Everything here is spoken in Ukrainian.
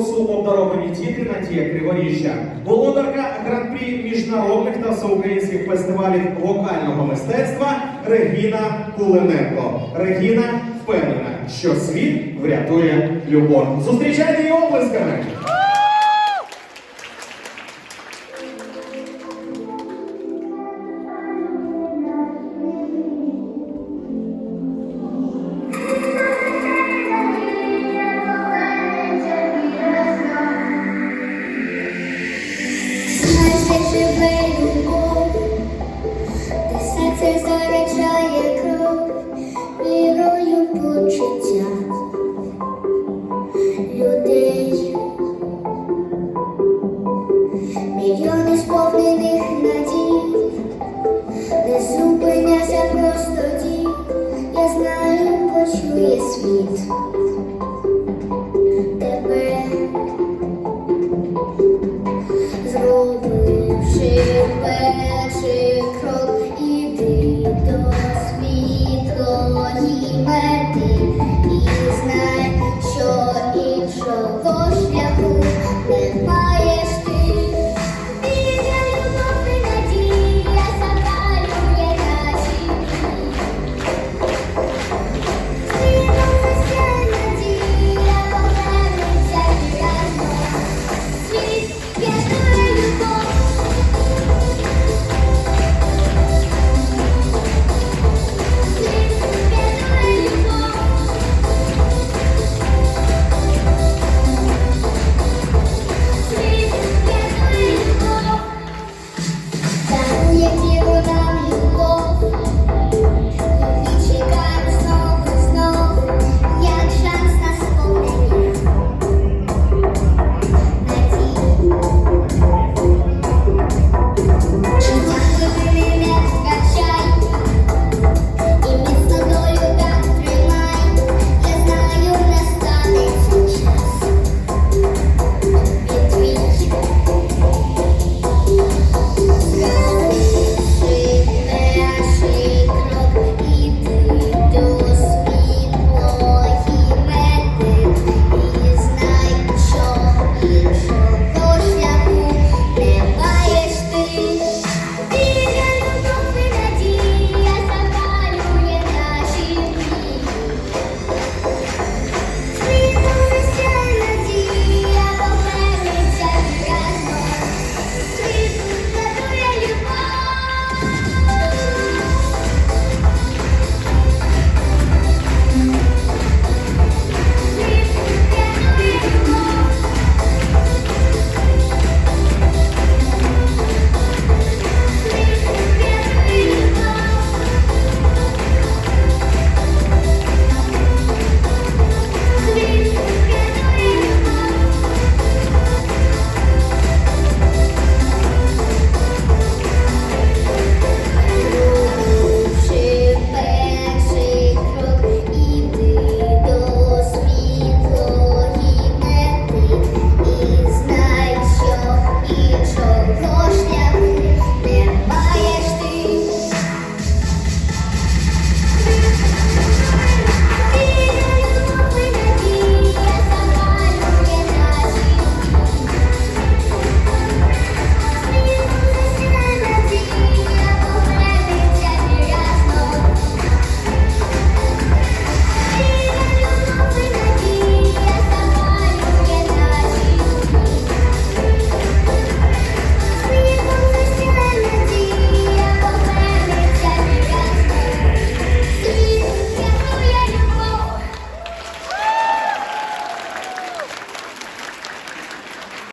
конкурсу даровані діти Надія Криворіжжя, володарка гран-прі міжнародних та всеукраїнських фестивалів вокального мистецтва Регіна Кулиненко. Регіна впевнена, що світ врятує любов. Зустрічайте її обласки! живе любов, де серце заряджає кров, мірою почуття людей, мільйони сповнених надій, не зупиняся просто дій, я знаю, почує світ.